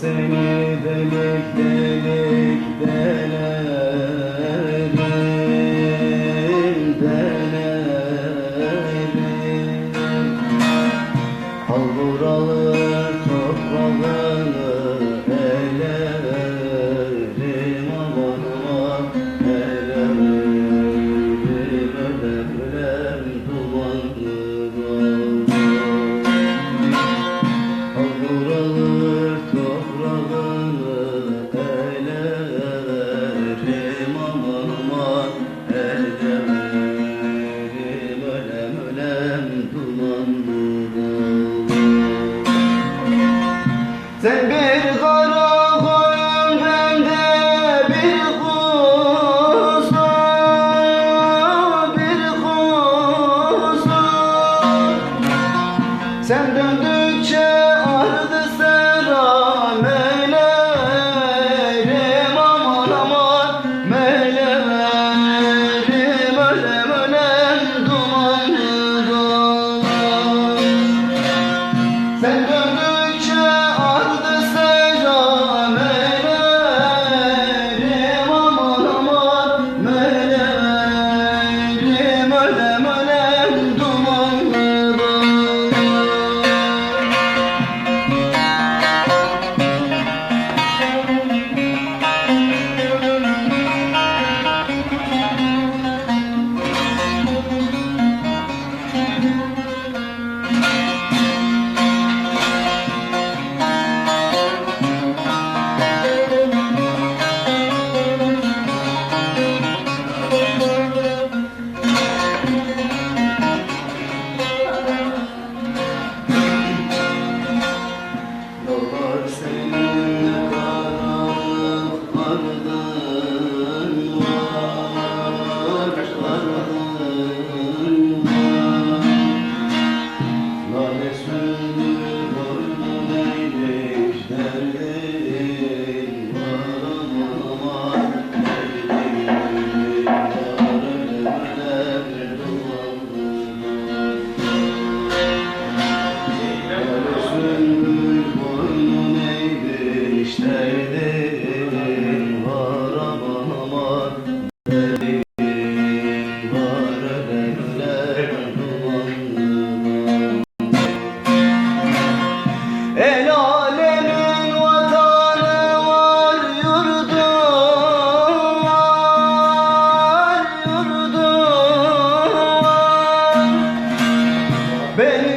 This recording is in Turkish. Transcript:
seni delik delik deler Sen bir kara koyun ben de bir kuzu Bir kuzu. Sen döndün ven